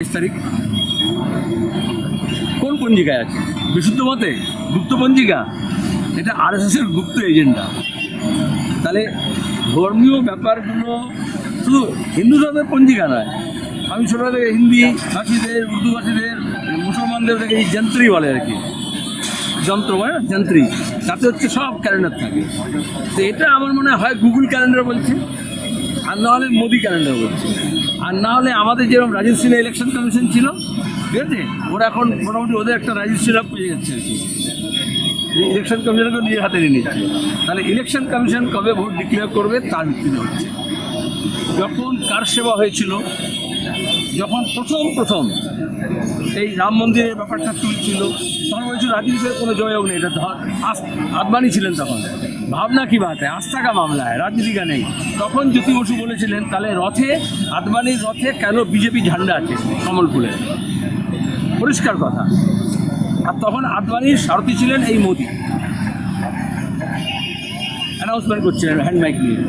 বাইশ তারিখ। কোন পঞ্জিকায় আছে? বিশুদ্ধ মতে গুপ্ত পঞ্জিকা? এটা আর এস এর গুপ্ত এজেন্ডা। তাহলে ধর্মীয় ব্যাপারগুলো শুধু হিন্দু ধর্মের পঞ্জিকা নয়, আমি ছোটো থেকে হিন্দি ভাষীদের, উর্দু ভাষীদের, মুসলমানদের এই যন্ত্রী বলে আর কি। যন্ত্র মানে না? যন্ত্রী। তাতে হচ্ছে সব ক্যালেন্ডার থাকে। তো এটা আমার মনে হয় গুগল ক্যালেন্ডার বলছে। আর না হলে মোদি ক্যালেন্ডার বলছে আর না হলে আমাদের যেরকম রাজস্থানে ইলেকশন কমিশন ছিল, ঠিক আছে? ওরা এখন মোটামুটি ওদের একটা রাজস্ট্রিরা পেয়ে যাচ্ছে আর কি। ইলেকশন কমিশনকে নিজের হাতে নিয়ে নিচ্ছে। তাহলে ইলেকশন কমিশন কবে ভোট ডিক্লেয়ার করবে তার ভিত্তিতে হচ্ছে। যখন কার সেবা হয়েছিল, যখন প্রথম প্রথম এই রাম মন্দিরের ব্যাপারটা তুলছিল, তখন বলছিল রাজনীতির কোনো জয়ক নেই, এটা আদবানি ছিলেন তখন। ভাবনা কি বাত? হয় আস্থা কা মামলা হয় রাজনীতিকা নেই। তখন জ্যোতি বসু বলেছিলেন, তাহলে রথে, আদবানির রথে কেন বিজেপি ঝান্ডা আছে কমলপুরে? পরিষ্কার কথা। আর তখন আদবানির সারথি ছিলেন এই মোদি। অ্যানাউন্সমেন্ট করছিলেন হ্যান্ড মাইক নিয়ে।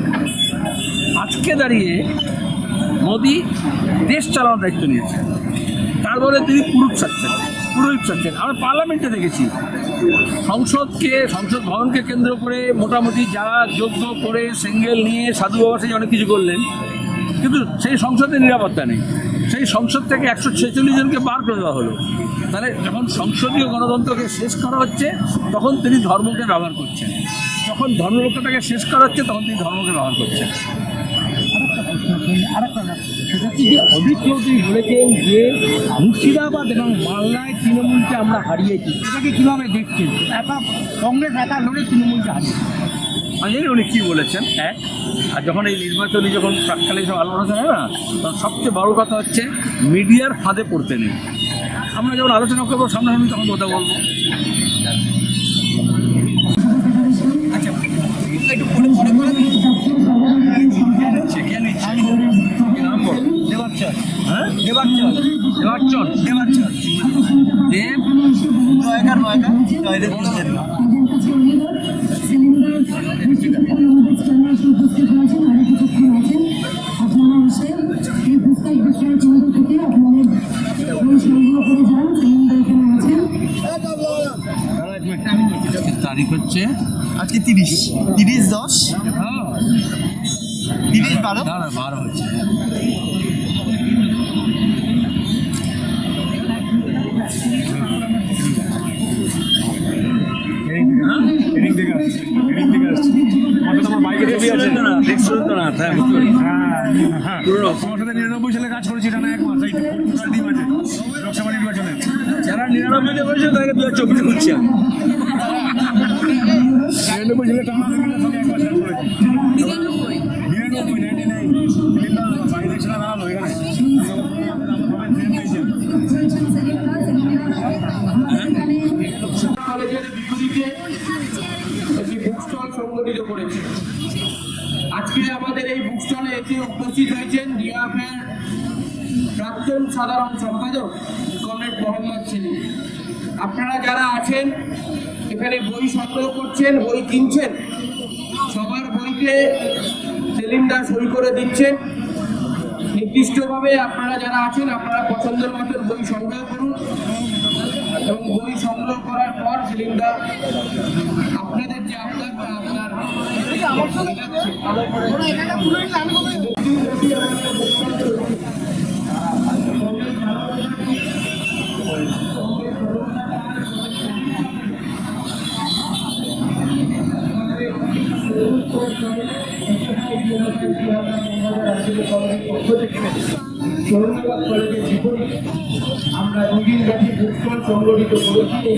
আজকে দাঁড়িয়ে মোদি দেশ চালানোর দায়িত্ব নিয়েছেন। তারপরে তিনি পুরুষ চাচ্ছেন পুরোহিত চাচ্ছেন আমরা পার্লামেন্টে দেখেছি। সংসদকে, সংসদ ভবনকে কেন্দ্র করে মোটামুটি যারা যোগ্য করে সিঙ্গেল নিয়ে সাধু বাবা সেই অনেক কিছু করলেন। কিন্তু সেই সংসদে নিরাপত্তা নেই। সেই সংসদ থেকে একশো ছেচল্লিশ জনকে বার করে দেওয়া হলো। তাহলে যখন সংসদীয় গণতন্ত্রকে শেষ করা হচ্ছে, তখন তিনি ধর্মকে ব্যবহার করছেন। যখন ধর্মরক্ষাটাকে শেষ করা হচ্ছে, তখন তিনি ধর্মকে ব্যবহার করছেন। আরেকটা সেটা যে বলেছেন যে মুর্শিদাবাদ এবং মালদায় তৃণমূলকে আমরা হারিয়েছি এটাকে কীভাবে দেখছেন? একা কংগ্রেস একা লড়ে তৃণমূলকে হারিয়েছে আমি জানি উনি কী বলেছেন এক আর যখন এই নির্বাচনী যখন প্রাককালে সব আলোচনা হয় না তখন সবচেয়ে বড় কথা হচ্ছে মিডিয়ার ফাঁদে পড়তে নেই। আমরা যখন আলোচনা করব সামনাসামনি তখন কথা বলব। আচ্ছা একটু পরে পরে পরে যান সিলিন্ডার এখানে আছেন। তারিখ হচ্ছে? আজকে তিরিশ তিরিশ দশ। হ্যাঁ। তিরিশ বারো বারো হচ্ছে। হ্যাঁ হ্যাঁ পুরনো সাথে নিরানব্বই সালে কাজ করেছি টানা এক মাস এই টোটাল আছে লোকসভা নির্বাচনে। যারা নিরানব্বইতে বলছে তাদেরকে দু হাজার চব্বিশে করছি আমি। নিরানব্বই সালে টানা এক মাস কাজ করেছি। নিরানব্বই নাইনটি নাইন বাই ইলেকশনে দাঁড়াল এখানে কলেজের বিপরীতে একটি বুক স্টল সংগঠিত করেছে। আজকে আমাদের এই বুক স্টলে এসে উপস্থিত হয়েছেন ডিআফের প্রাক্তন সাধারণ সম্পাদক কমরেড মোহাম্মদ সেলিম। আপনারা যারা আছেন, এখানে বই সংগ্রহ করছেন, বই কিনছেন, সবার বইতে সেলিম দাস সই করে দিচ্ছেন। নির্দিষ্টভাবে আপনারা যারা আছেন, আপনারা পছন্দের মতন বই সংগ্রহ করুন। এবং বই সংগ্রহ করার পর সিলিন্ডার আপনাদের যে আপনার আপনার মেলাচ্ছে, ধন্যবাদ কলেজের বিপরীতে আমরা দুদিন ব্যাপী বুকস্টল সংগঠিত করেছি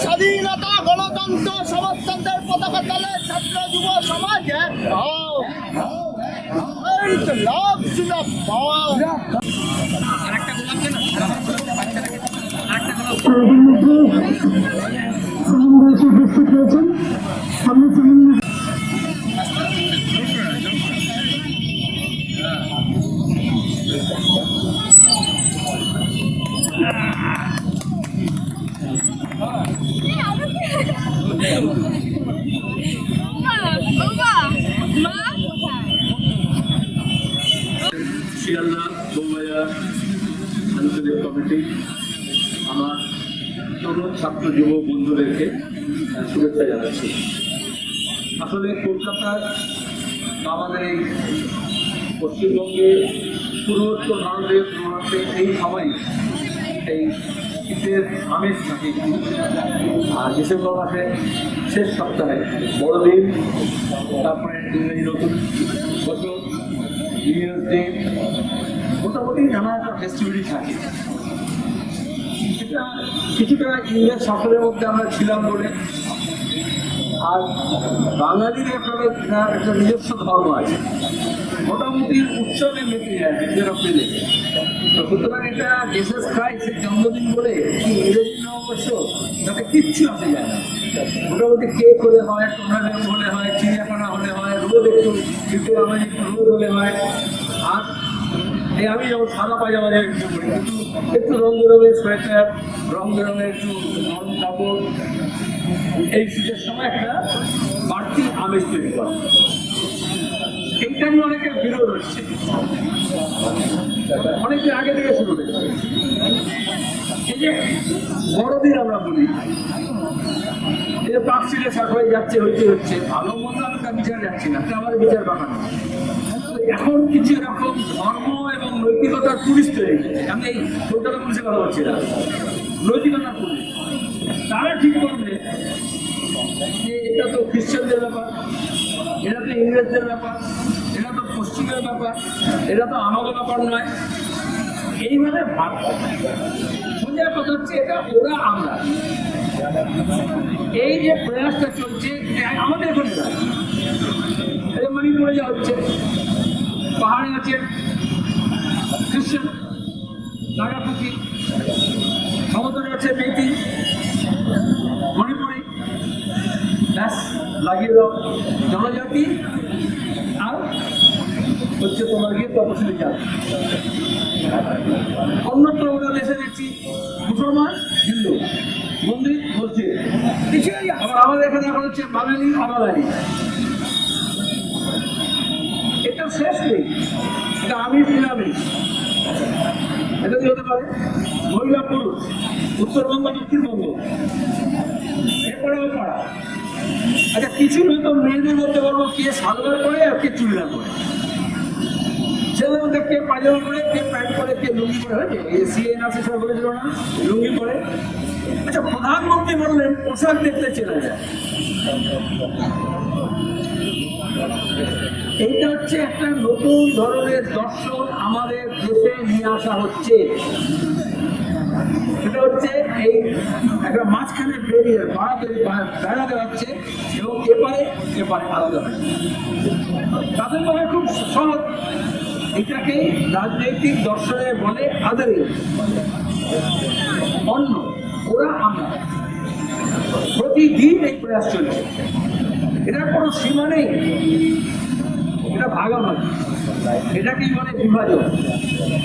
স্বাধীনতা গণতন্ত্র সমাজতন্ত্রের পতাকা তলে ছাত্র যুব সমাজ আমাদের মধ্যে সিলিন্ডার এসে উপস্থিত হয়েছেন। সামনে সিলিন্ডার ছাত্র যুব বন্ধুদেরকে শুভেচ্ছা জানাচ্ছি। আসলে কলকাতার আমাদের এই পশ্চিমবঙ্গে পূর্বোত্তর ভারতের ভারতে এই সময় এই শীতের আমেজ থাকে। আর ডিসেম্বর মাসে শেষ সপ্তাহে বড়দিন, তারপরে ইংরেজি নতুন বছর, নিউ ইয়ার ডে, মোটামুটি নানা একটা ফেস্টিভিটি থাকে। কিছুটা ইংরেজ শাসনের মধ্যে আমরা ছিলাম বলে। আর বাঙালির একটা একটা নিজস্ব ধর্ম আছে। মোটামুটি উৎসবে মেতে যায় পেলে তো সুতরাং এটা জেসাস ক্রাইস্টের জন্মদিন বলে কি ইংরেজি নববর্ষ তাতে কিচ্ছু আসে যায় না। মোটামুটি কেক হলে হয় টোর্নামেন্ট হলে হয়, চিড়িয়াখানা হলে হয় রোদ একটু শীতে আমাদের একটু রোদ হলে হয়। আর আমি যেমন সাদা পায়জামা দিয়ে একটু পরি, কিন্তু একটু রং বেরঙের সোয়েটার রং বেরঙের একটু নরম কাপড়, এই শীতের সময় একটা বাড়তি আমেজ তৈরি করা। এইটা নিয়ে অনেকের বিরোধ হচ্ছে। অনেকদিন আগে থেকে শুরু হয়েছে। বড়দিন আমরা বলি যে পাক সিটে শাক হয়ে যাচ্ছে, হইতে হচ্ছে, ভালো মন্দ আমি তার বিচার যাচ্ছি না আমার বিচার বানানো তো এখন কিছু এরকম ধর্ম এবং নৈতিকতার হয়ে গেছে। আমি এই কলকাতা পুলিশের কথা বলছি না। নৈতিকতার পুলিশ। তারা ঠিক করবে যে এটা তো খ্রিস্টানদের ব্যাপার, এটা তো ইংরেজদের ব্যাপার, এটা তো পশ্চিমের ব্যাপার, এটা তো আমাদের ব্যাপার নয়। এইভাবে ভাব সোজা কথা হচ্ছে এটা ওরা আমরা। এই যে প্রয়াসটা চলছে আমাদের এখানে মণিপুরে যা হচ্ছে। পাহাড়ে আছে। খ্রিস্টান নাগাপুকি সমুদ্রে আছে মেয়েটি মণিপুরি। ব্যাস লাগিয়ে দাও। জনজাতি আর হচ্ছে তোমার গিয়ে তপশিলি জাত। অন্যত্র ওরা দেশে দেখছি মুসলমান হিন্দু মন্দির মসজিদ। আবার আমাদের এখানে এখন হচ্ছে বাঙালি অবাঙালি। এটা শেষ নেই। এটা আমিষ নিরামিষ এটা কি হতে পারে? মহিলা পুরুষ, উত্তরবঙ্গ দক্ষিণবঙ্গ? এরপরেও পাড়া। আচ্ছা কিছু নয়তো মেয়েদের মধ্যে বলব, কে সালোয়ার করে আর কে চুড়িদার করে ছেলেদের মধ্যে কে পায়জামা পরে, কে প্যান্ট পরে, কে লুঙ্গি পরে হয়েছে এই সিএন আছে সব বলেছিল না, লুঙ্গি পরে। আচ্ছা প্রধানমন্ত্রী বললেন পোশাক দেখতে চেনা যায়। এইটা হচ্ছে একটা নতুন ধরনের দর্শন আমাদের দেশে নিয়ে আসা হচ্ছে। সেটা হচ্ছে এই একটা মাঝখানে বেরিয়ে বাড়াতে বেড়াতে হচ্ছে এবং এপারে এপারে আলাদা তাদের মনে খুব সহজ। এটাকে রাজনৈতিক দর্শনে বলে আদারি। অন্য, ওরা আমরা। প্রতিদিন এই প্রয়াস চলছে। এটার কোনো সীমা নেই। এটা ভাগাভাগি এটাকেই বলে বিভাজন।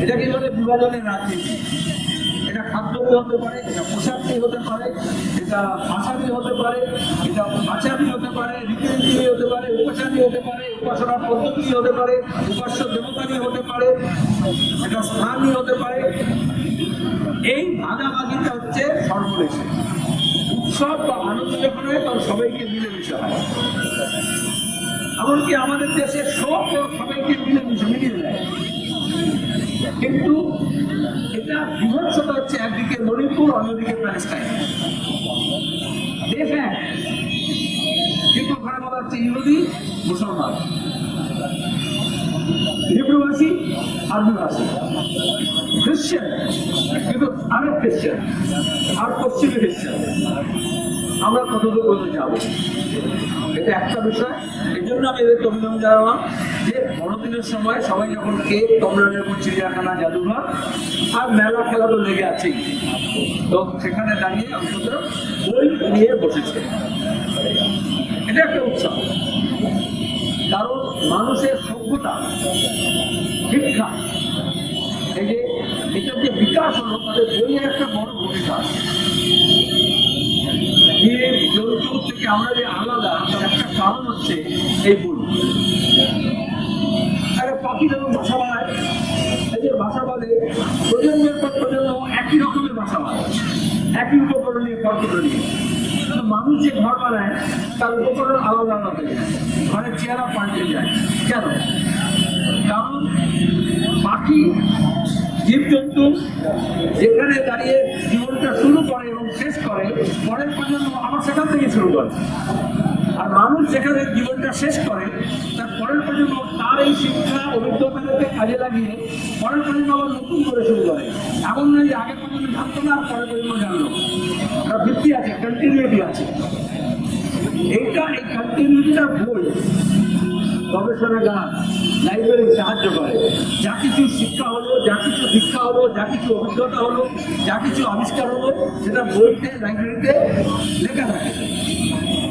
এটাকেই বলে বিভাজনের রাজনীতি। এটা খাদ্য হতে পারে, এটা পোশাক দিয়ে হতে পারে, এটা ভাষা দিয়ে হতে পারে, এটা আচার দিয়ে হতে পারে রীতিনীতি হতে পারে উপাসা হতে পারে উপাসনার পদ্ধতি হতে পারে, উপাস্য দেবতা দিয়ে হতে পারে, এটা স্থানই হতে পারে। এই ভাগাভাগিটা হচ্ছে সর্বদেশে। উৎসব বা আনন্দ যখন হয়, তখন সবাইকে মিলেমিশে হয়। এমনকি আমাদের দেশে সব সবাইকে মিলেমিশে মিলিয়ে দেয়। কিন্তু এটা বিভৎসতা হচ্ছে একদিকে মণিপুর অন্যদিকে প্যালেস্টাইন। দেশ এক। কিন্তু ওখানে বলা হচ্ছে ইহুদি, মুসলমান। হিব্রুভাষী আরবিভাষী। খ্রিশ্চান কিন্তু আরেক খ্রিশ্চান আর পশ্চিমী খ্রিশ্চান আমরা কতদূর পর্যন্ত যাব? এটা একটা বিষয়। এই জন্য আমি এদের অভিনন্দন জানালাম যে বড়দিনের সময় সবাই যখন কেক কমরানের উপর চিড়িয়াখানা, জাদুঘর আর মেলা খেলা তো লেগে আছেই। তো সেখানে দাঁড়িয়ে অন্তত বই নিয়ে বসেছে। এটা একটা উৎসব। কারণ মানুষের সভ্যতা, শিক্ষা, এই যে এটার যে বিকাশ হলো তাদের বইয়ের একটা বড় ভূমিকা মানুষ যে ঘর বানায়, তার উপকরণ আলাদা আলাদা ঘরের চেহারা পাল্টে যায়। কেন? কারণ পাখি জীবজন্তু যেখানে দাঁড়িয়ে জীবনটা শুরু করে করে পরের প্রজন্ম আবার সেখান থেকে শুরু করে। আর মানুষ যেখানে জীবনটা শেষ করে, তার পরের প্রজন্ম তার এই শিক্ষা অভিজ্ঞতাকে কাজে লাগিয়ে পরের প্রজন্ম আবার নতুন করে শুরু করে। এমন নয় যে আগের প্রজন্ম জানতো না, আর পরের প্রজন্ম জানলো। একটা ভিত্তি আছে কন্টিনিউটি আছে। এইটা, এই কন্টিনিউটিটা ভুল। গবেষণাগার, লাইব্রেরি সাহায্য করে। যা কিছু শিক্ষা হলো, যা কিছু দীক্ষা হলো, যা কিছু অভিজ্ঞতা হলো, যা কিছু আবিষ্কার হলো, সেটা বইতে, লাইব্রেরিতে লেখা থাকে।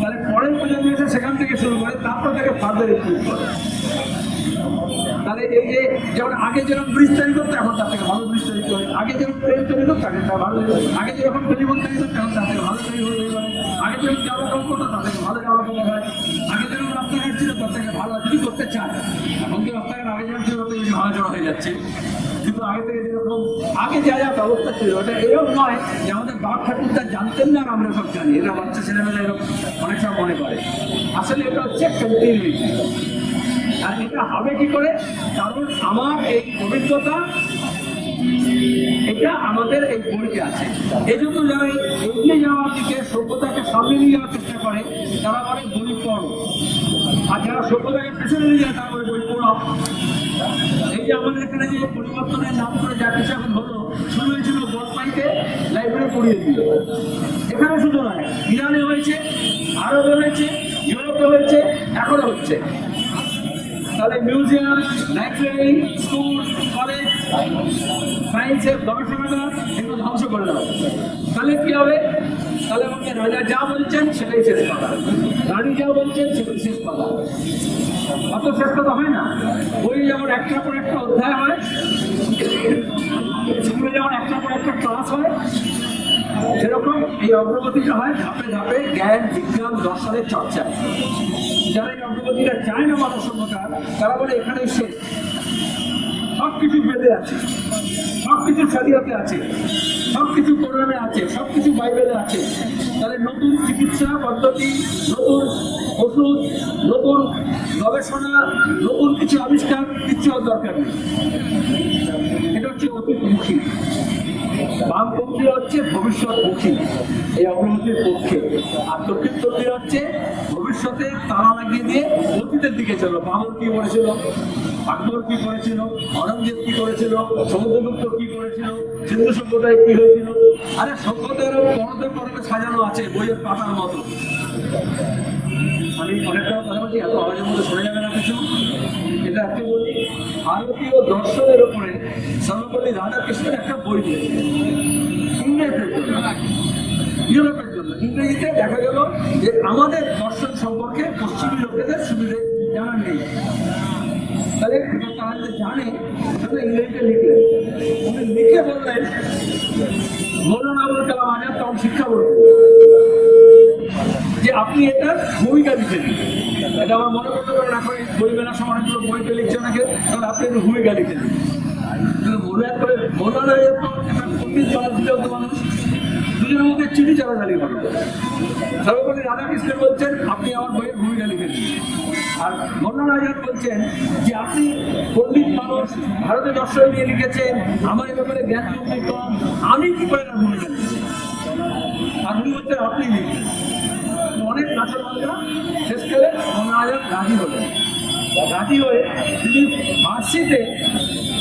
তাহলে পরের প্রজন্ম এসে সেখান থেকে শুরু করে, তারপর থেকে ফার্দার ইমপ্রুভ করে। তাহলে এই যে, যেমন আগে যেরকম ব্রিজ তৈরি করতো, এখন তার থেকে ভালো ব্রিজ তৈরি করে। আগে যেরকম ট্রেন তৈরি করতো, আগে তার ভালো আগে যেরকম টেলিফোন তৈরি করতো, এখন তার থেকে ভালো তৈরি হয়ে গেল আগে যেরকম জামা কাপড় করতো তার থেকে ভালো জামা কাপড় হয়। আগে ছিল থেকে ভালো যদি করতে চায়? এখন তো রাস্তাঘাট আগে যেরকম ছিল ভালো জড়া হয়ে যাচ্ছে। কিন্তু আগে থেকে যেরকম, আগে যা যা ব্যবস্থা ছিল, ওটা এরকম নয় যে আমাদের বাপ ঠাকুরটা জানতেন না আমরা সব জানি। এটা বাচ্চা ছেলেমেয়েরা এরকম অনেক সময় মনে করে। আসলে এটা হচ্ছে কন্টিনিউটি আর এটা হবে কি করে? কারণ আমার এই অভিজ্ঞতা, এটা আমাদের এই বইতে আছে। এই জন্য যারা এগিয়ে যাওয়ার দিকে সভ্যতাকে সামনে নিয়ে যাওয়ার চেষ্টা করে, তারা বলে বই পড়ো আর যারা সভ্যতাকে পেছনে নিয়ে যায় তারা বই পড়ো এই যে আমাদের এখানে যে পরিবর্তনের নাম করে যা কিছু এখন হলো, শুরু হয়েছিল জলপাইতে লাইব্রেরি পড়িয়ে দিল। এখানে শুধু নয়, ইরানে হয়েছে, আরবে হয়েছে, ইউরোপে হয়েছে, এখনও হচ্ছে। তাহলে মিউজিয়াম লাইব্রেরি স্কুল, কলেজ সায়েন্সের গবেষণাগার এগুলো ধ্বংস করে দেওয়া তাহলে কি হবে? তাহলে আমাকে রাজা যা বলছেন সেটাই শেষ কথা রানী যা বলছেন সেটাই শেষ কথা অত শেষ কথা হয় না। বই যেমন একটার পর একটা অধ্যায় হয়, স্কুলে যেমন একটার পর একটা ক্লাস হয় সেরকম এই অগ্রগতিটা হয় ধাপে ধাপে জ্ঞান, বিজ্ঞান, দর্শনের চর্চা। যারা এই অগ্রগতিটা চায় না মানব সভ্যতার তারা বলে, এখানেই শেষ। সব কিছু বেঁধে আছে। সব কিছু শরীয়তে আছে সব কিছু কোরআনে আছে সব কিছু বাইবেলে আছে। তাহলে নতুন চিকিৎসা পদ্ধতি, নতুন ওষুধ, নতুন গবেষণা, নতুন কিছু আবিষ্কার কিচ্ছু দরকার নেই। এটা হচ্ছে অতীতমুখী। বামপন্থী হচ্ছে ভবিষ্যৎমুখী, এই অগ্রগতির পক্ষে। আর দক্ষিণপন্থী হচ্ছে ভবিষ্যতে তালা লাগিয়ে দিয়ে অতীতের দিকে চলো। বাবর কি করেছিল? আকবর কি করেছিল? অরঙ্গজেব কি করেছিল? সমুদ্রগুপ্ত কি করেছিল? সিন্ধু সভ্যতায় কি হয়েছিল? আরে সভ্যতার পরতে পরতে সাজানো আছে, বইয়ের পাতার মতো। আমি অনেকটা কথা বলছি, এত আওয়াজের মধ্যে শোনা যাবে না কিছু। এটা একটু বলি ভারতীয় দর্শনের উপরে সর্বপল্লী রাধাকৃষ্ণের একটা বই দিয়েছে ইউরোপের জন্য। ইংরেজিতে দেখা গেল যে আমাদের দর্শন সম্পর্কে পশ্চিমী লোকেদের সুবিধে জানা নেই। তাহলে তারা যদি জানে, তাহলে ইংরেজিতে লিখলেন। উনি লিখে বললেন মৌলানা আবুল কালাম আজাদ, তখন শিক্ষা বলতেন যে আপনি এটা ভূমিকা লিখে দিন। এটা আমার মনে করতে পারেন এখন বই মেলার সময় অনেকগুলো বইতে লিখছে অনেকে, তাহলে আপনি একটু ভূমিকা লিখে দিন। মৌলানা তো একটা পণ্ডিত জনপ্রিয় মানুষ দুজনের মধ্যে চিঠি চালাচালি হলো সর্বোপরি রাধাকৃষ্ণ বলছেন, আপনি আমার বইয়ের ভূমিকা লিখে দিন। আর মৌলানা আজাদ বলছেন যে, আপনি পণ্ডিত মানুষ ভারতীয় দর্শন নিয়ে লিখেছেন, আমার এ ব্যাপারে জ্ঞান বুদ্ধি কম, আমি কি করে না ভূমিকা লিখেছি আর উনি বলছেন, আপনি লিখবেন। অনেক নাটকরা শেষকালে আজাদ রাজি হলেন। রাজি হয়ে তিনি ফার্সিতে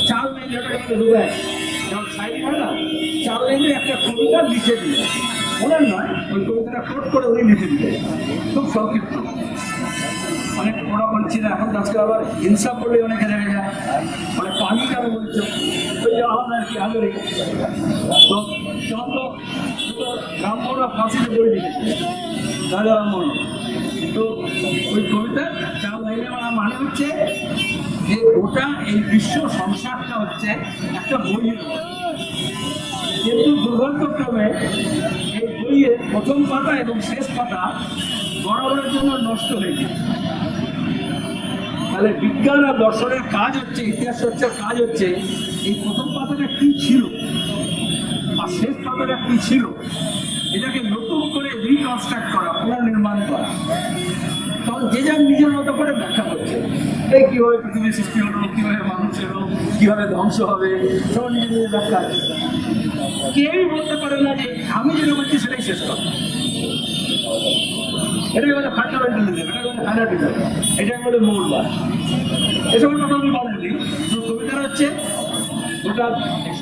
চার লাইন যেটাকে রুবাই যেমন সাইড হয় না? লাইনে একটা কবিতা লিখে দিলেন। ওনার নয়, ওই কবিতাটা কোট করে উনি লিখে দিলেন। খুব সংক্ষিপ্ত। অনেক ওরা বলছি এখন আজকে আবার হিংসা করলে অনেকে দেখা যায় মানে পানি কেন বলছো। ওই যে কি আগে তো তখন তো ফাঁসিতে বই লিখেছে রাজা ব্রাহ্মণ তো ওই কবিতা চার লাইনে আমার মানে হচ্ছে যে গোটা এই বিশ্ব সংসারটা হচ্ছে একটা মতো। কিন্তু দুর্ভাগ্যক্রমে এই বইয়ের প্রথম পাতা এবং শেষ পাতা বরাবরের জন্য নষ্ট হয়ে গেছে। তাহলে বিজ্ঞান আর দর্শনের কাজ হচ্ছে, ইতিহাস চর্চার কাজ হচ্ছে, এই প্রথম পাতাটা কি ছিল? আর শেষ পাতাটা কি ছিল? এটাকে নতুন করে রিকনস্ট্রাক্ট করা, পুনর্নির্মাণ করা। তখন যে যার নিজের মতো করে ব্যাখ্যা করছে। এই কীভাবে পৃথিবীর সৃষ্টি হলো, কীভাবে মানুষ এলো কীভাবে ধ্বংস হবে, সব নিজের নিজের ব্যাখ্যা আছে। কেউই বলতে পারে না যে আমি যেটা বলছি সেটাই শেষ কথা। বলে ফান্ডামেন্টালিজম এটাই বলে এটাই বলে কথা আমি তো হচ্ছে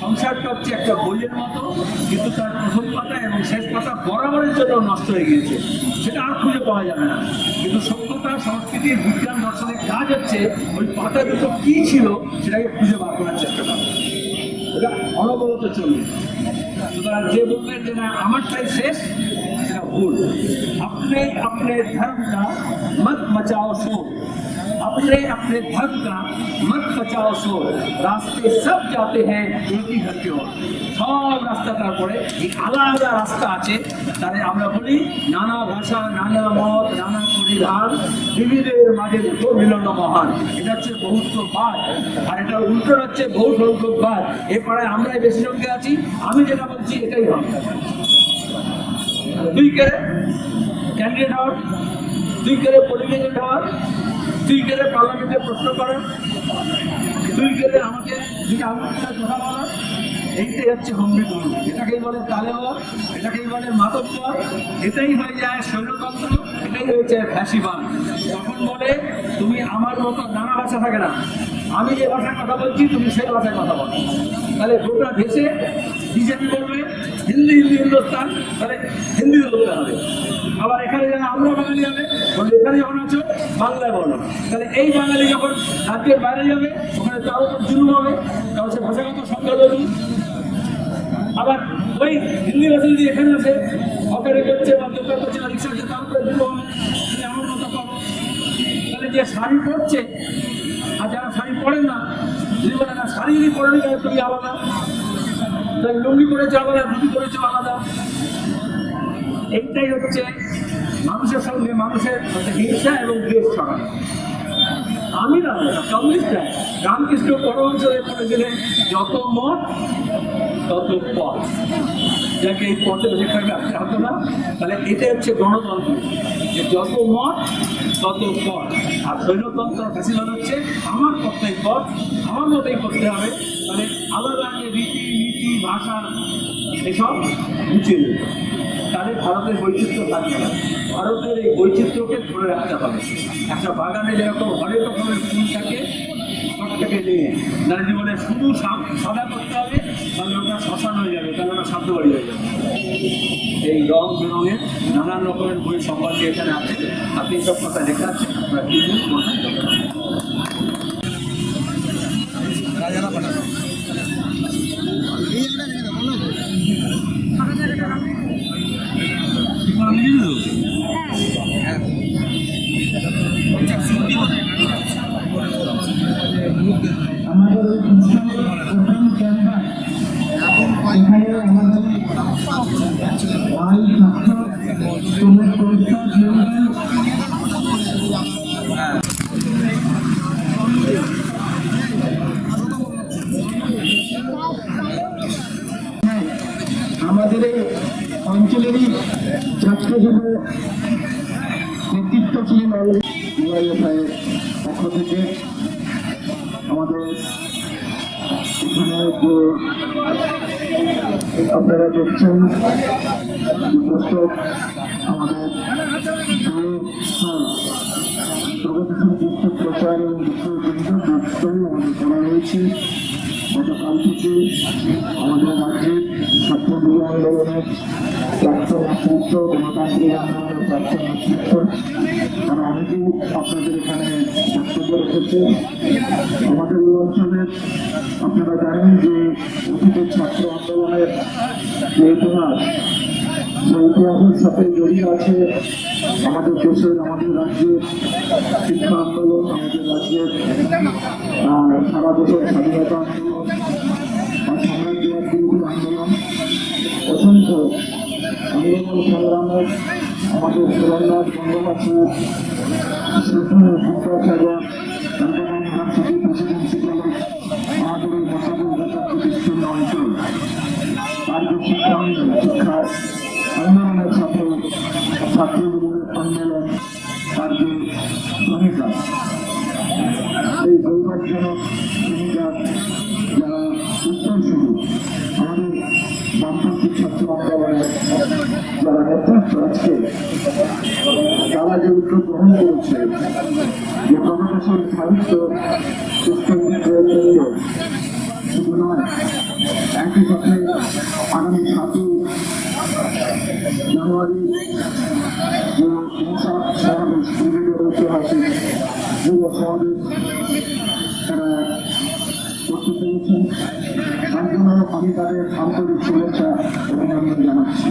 সংসারটা হচ্ছে একটা বইয়ের মতো, কিন্তু তার প্রথম পাতা এবং শেষ পাতা বরাবরের জন্য নষ্ট হয়ে গিয়েছে। সেটা আর খুঁজে পাওয়া যাবে না। কিন্তু সভ্যতা সংস্কৃতি, বিজ্ঞান, দর্শনের কাজ হচ্ছে, ওই পাতা দুটো কী ছিল সেটাকে খুঁজে বার করার অনবরত চলবে সুতরাং যে বলবেন যে না আমারটাই শেষ সেটা ভুল अपने अपने धर्म का मत बचाओ शोर अपने अपने धर्म का मत बचाओ शोर रास्ते सब जाते हैं एक ही घर की ओर সব রাস্তা তারপরে এই আলাদা রাস্তা আছে তাহলে আমরা বলি নানা ভাষা নানা মত নানা পরিধান বিবিধের মাঝে দুটো মিলন মহান এটা হচ্ছে বহুত্ববাদ আর এটা উল্টো হচ্ছে বহু সংখ্যকবাদ এ পাড়ায় আমরাই বেশি সংখ্যা আছি আমি যেটা বলছি এটাই হবে তুই কে ক্যান্ডিডেট হওয়ার তুই কে পলিটিক্যাল হওয়ার তুই কে পার্লামেন্টে প্রশ্ন করার তুই গেলে আমাকে দুটো আমার কথা বলার এইটাই হচ্ছে হম্বি গুরু এটাকেই বলে তালেওয়ার এটাকেই বলে মাতব্বর। এটাই হয়ে যায় শৈলতন্ত্র, এটাই হয়েছে ফ্যাসিবান তখন বলে, তুমি আমার মতো নানা ভাষা থাকে না, আমি যে ভাষায় কথা বলছি, তুমি সেই ভাষায় কথা বলো। তাহলে গোটা দেশে বিজেপি বলবে হিন্দি হিন্দি, হিন্দুস্তান, তাহলে হিন্দি বলতে হবে। আবার এখানে যারা আমরা বাঙালি হবে বলে এখানে যখন আছো, বাংলায় বলো। তাহলে এই বাঙালি যখন রাজ্যের বাইরে যাবে, ওখানে তার উপর জুলুম হবে। কারণ সে ভাষাগত সংখ্যালঘু আবার ওই হিন্দি ভাষা যদি এখানে আসে হকারি করছে বা দোকান করছে বা রিক্সা করছে তার উপরে জুলুম হবে তুমি আমার মতো পাবো তাহলে যে শাড়ি পরছে, আর যারা শাড়ি পরেন না যদি বলে না শাড়ি যদি পরেনি তাহলে তুমি আলাদা। তাই লুঙ্গি পরেছে আলাদা, ধুতি পরেছে আলাদা। এইটাই হচ্ছে মানুষের সঙ্গে মানুষের হিংসা এবং দেশ ছড়ানো। আমি কমিউনিস্টরা রামকৃষ্ণ পরমহংসদেব বলেছিলেন, যত মত, তত পথ। যাকে এই পথে বেশিরভাগ আসতে হতো না। তাহলে এটা হচ্ছে গণতন্ত্র, যে যত মত, তত পথ। আর শৈলতন্ত্র ফ্যাসিবাদ হচ্ছে, আমার পথটাই পথ, আমার মতোই করতে হবে। মানে আলাদা রীতি, নীতি, ভাষা, এসব গুছিয়ে দেবে তাহলে ভারতের বৈচিত্র্য থাকবে না ভারতের এই বৈচিত্র্যকে ধরে রাখতে হবে। একটা বাগানে যেরকম হরেক রকমের ফুল থাকে, সবটাকে নিয়ে না জীবনে শুধু সাদা করতে হবে, তাহলে ওটা শ্মশান হয়ে যাবে, তাহলে ওটা শান্ত বাড়ি হয়ে যাবে। এই রং বেরঙের নানান রকমের বই সম্পর্কে এখানে আছে। আপনি সব কথা লেখা আছে আমরা কিনবেন আমাদের এখানে আমাদের আই ছাত্র শ্রমিক আমাদের এই অঞ্চলেরই ছাত্র যুব নেতৃত্ব ছিলেন ইউআইএফআইয়ের পক্ষ থেকে আমাদের এখানে যে আপনারা দেখছেন পুস্তক আমাদের বিশ্ব প্রচার এবং বিশ্ববিদ্যালয় আমাদের করা হয়েছে। গতকাল থেকে আমাদের রাজ্যের ছাত্র আন্দোলনের নেতৃত্ব গণতান্ত্রিক আন্দোলনের নেতৃত্ব তারা অনেকেই আপনাদের এখানে বক্তব্য রেখেছে আমাদের এই আপনারা জানেন যে অতীতের ছাত্র আন্দোলনের যে ইতিহাস ইতিহাসের সাথে জড়িয়ে আছে আমাদের দেশের আমাদের রাজ্যের শিক্ষা আন্দোলন, আমাদের রাজ্যের সারা দেশের স্বাধীনতা আন্দোলন আন্দোলন সংগ্রামে আমাদের Surendranath Bangabasi Shripur Shankaracharya Chandrababu university Presidency College আমাদের এই তার শিক্ষা আন্দোলনের সাথে ছাত্রলীগের আন্দোলন তারা যে উদ্যোগ গ্রহণ করেছে। যে প্রগতিশীল সাহিত্য পুস্তক শুধু নয়, একই সাথে আগামী সাতই জানুয়ারি যে সমাবেশ ব্রিগেডের ঐতিহাসিক যুব সমাবেশ তারা জন্য আমি তাদের আন্তরিক শুভেচ্ছা অভিনন্দন জানাচ্ছি।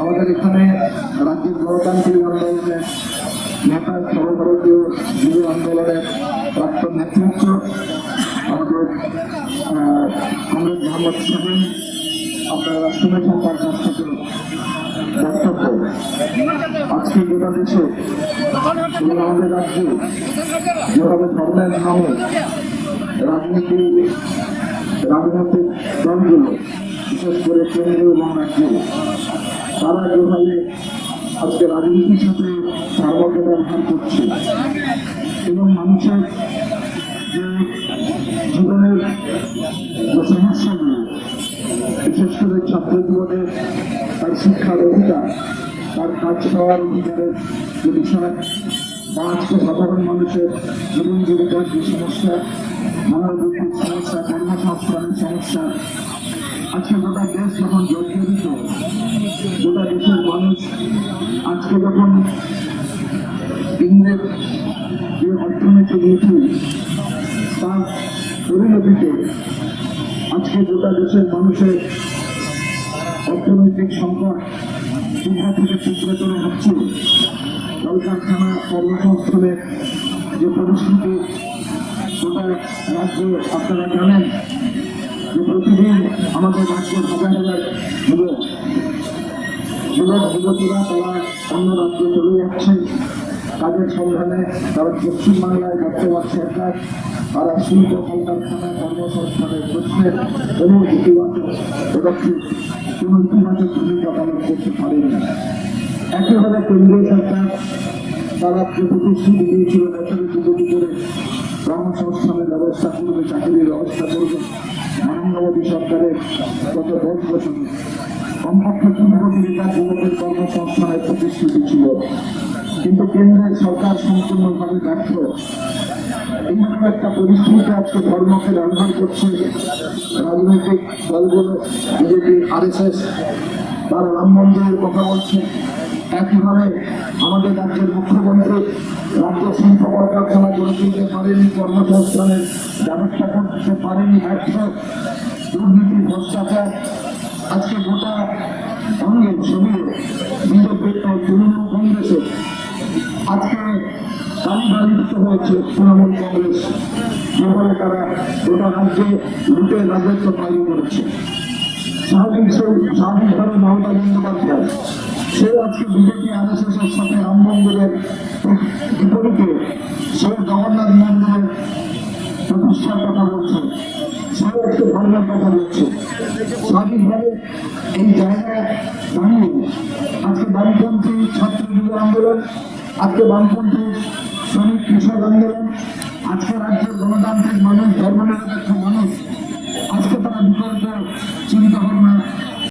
আমাদের এখানে রাজ্যের গণতান্ত্রিক আন্দোলনের নেতা সর্বভারতীয় যুব আন্দোলনের প্রাক্তন নেতৃত্ব, আমাদের কমরেড মোহাম্মদ শাহিন, আপনারা শুনেছেন তার কাছ থেকে বক্তব্য। আজকে গোটা দেশে এবং আমাদের রাজ্যে যেভাবে ধর্মের নামে রাজনীতি রাজনৈতিক দলগুলো বিশেষ করে কেন্দ্র এবং রাজ্য তারা যেভাবে আজকে রাজনীতির সাথে ধর্মকে ব্যবহার করছে, এবং মানুষের যে জীবনের যে সমস্যাগুলো বিশেষ করে ছাত্র জীবনে তার শিক্ষার অধিকার, তার কাজ পাওয়ার অধিকারের যে বিষয়, বা আজকে সাধারণ মানুষের জীবন জীবিকার যে সমস্যা মানবভিত্তিক সমস্যা কর্মসংস্থানের সমস্যা আজকে গোটা দেশ যখন জর্জরিত গোটা দেশের মানুষ আজকে যখন কেন্দ্রের যে অর্থনৈতিক নীতি তার পরিণতিতে আজকে গোটা দেশের মানুষের অর্থনৈতিক সংকট তীব্র থেকে তীব্রতর হচ্ছে কলকারখানা কর্মসংস্থানের যে পরিস্থিতি গোটা আপনারা জানেন? যে প্রতিদিন আমাদের রাজ্যের হাজার হাজার যুবক যুবক, যুবতীরা তারা অন্য রাজ্যে চলে যাচ্ছে। কাজের সন্ধানে তারা পশ্চিমবাংলায় বর্তমান সরকার তারা শিল্প কলকারখানা কর্মসংস্থানের প্রশ্নের কোনো ইতিবাচক পদক্ষেপ, কোনো ইতিবাচক ভূমিকা পালন করতে পারেনি। একইভাবে কেন্দ্রীয় সরকার তারা প্রতিশ্রুতি দিয়েছিল বছরে দু করে কর্মসংস্থানের ব্যবস্থা করবে, চাকরির ব্যবস্থা করবে মোদী সরকারের গত দশ বছরে। কমপক্ষে পনেরো কোটি টাকা যুবকের কর্মসংস্থানের প্রতিশ্রুতি ছিল। কিন্তু কেন্দ্রের সরকার সম্পূর্ণভাবে ব্যর্থ। এইরকম একটা পরিস্থিতিতে আজকে ধর্মকে ব্যবহার করছে রাজনৈতিক দলগুলো, বিজেপি, আরএসএস, তারা রাম মন্দিরের কথা বলছে। একইভাবে আমাদের রাজ্যের মুখ্যমন্ত্রী, রাজ্য শিল্প কলকারখানা গড়ে তুলতে পারেনি কর্মসংস্থানের ব্যবস্থা করতে পারেনি দুর্নীতি, ভ্রষ্টাচার। আজকে গোটা অঙ্গে ছবিয়ে বিজেপি ও তৃণমূল কংগ্রেসের আজকে তালিবালিপ্ত হয়েছে তৃণমূল কংগ্রেস। যেভাবে তারা গোটা রাজ্যে লুটের রাজত্ব তৈরি করেছে। স্বাভাবিক স্বাভাবিকভাবে মমতা বন্দ্যোপাধ্যায় সে আজকে বিজেপি আরএসএস এর সাথে রাম মন্দিরের বিপরীতে সে জগন্নাথ মন্দিরের প্রতিষ্ঠার কথা বলছে। সে আজকে ধর্মের কথা বলছে। স্বাভাবিকভাবে এই জায়গায় দাঁড়িয়ে আজকে বামপন্থী ছাত্র আন্দোলন, আজকে বামপন্থী শ্রমিক কৃষক আন্দোলন, আজকে রাজ্যের গণতান্ত্রিক মানুষ, ধর্মনিরপেক্ষ মানুষ, আজকে তারা বিকল্প চিন্তা ভাবনা